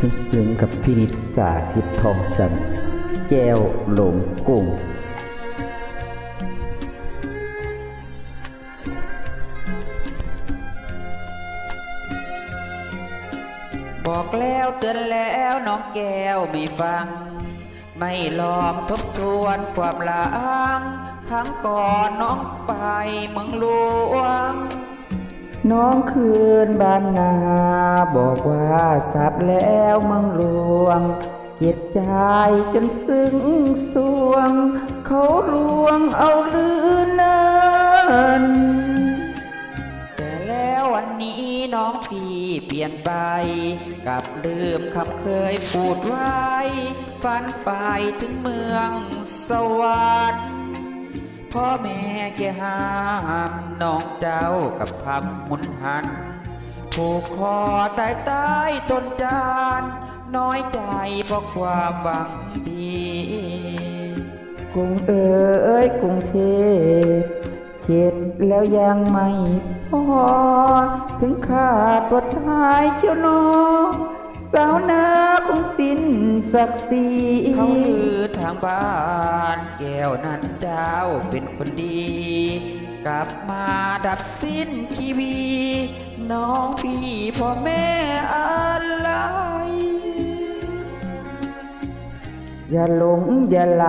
ซึ้งๆกับพินิจสาธิตทองจันแก้วหลงกุ้งบอกแล้วเตือนแล้วน้องแก้วไม่ฟัง ไม่ลองทบทวนความหลังครั้งก่อนน้องไปเมืองหลวง น้องคืนบ้านนา บอกว่าสับแล้วเมืองหลวงเกียดใจจนซึ้งสวง เขาลวงเอาลือเนินแต่แล้ววันนี้น้องพี่เปลี่ยนไปกลับลืมคำเคยพูดไว้ฝันฝ่ายถึงเมืองสวรรค์พ่อแม่แกห้าม น้องเจ้ากับคำมุนหัน ผูกคอตายใต้ต้นจาน น้อยใจเพราะความหวังดีกรุงเอ๋ยกรุงเทพเข็ดแล้วยังไม่พอ ถึงขาดตัวท้ายเชียวหนอสาวนาคงสิ้นศักดิ์ศรีเขาลือทางบ้าน แก้วนั้นเจ้าเป็นคนดี กลับมาดับสิ้นชีวี น้องพี่พ่อแม่อะไร อย่าหลงอย่าไหล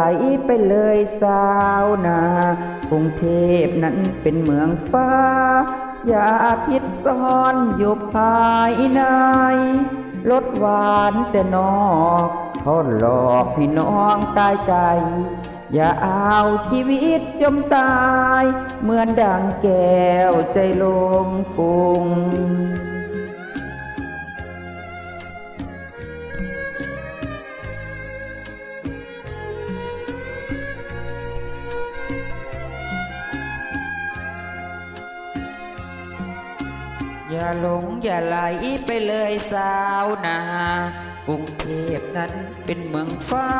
ไปเลยสาวนา กรุงเทพนั้นเป็นเมืองฟ้า อย่าพิษซ้อนอยู่ภายในรสหวานแต่นอกเขาหลอกให้น้องตายใจ อย่าเอาชีวิตจมตาย เหมือนดังแก้วใจลงกรุง อย่าหลงอย่าไหลไปเลยสาวนา กรุงเทพนั้นเป็นเมืองฟ้า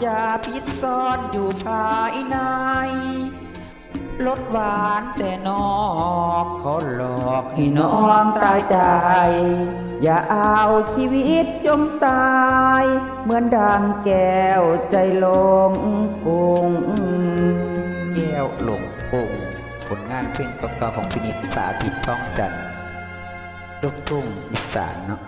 อย่าพิษซ่อนอยู่ภายในรสหวานแต่นอกเขาหลอกให้น้องตายใจ อย่าเอาชีวิตจมตาย เหมือนดังแก้วใจลงกรุงแก้วหลงกงผลงานเพลงเก่าของพินิจสาธิตท้องจันทร์ ลูกทุ่งอีสานเนาะ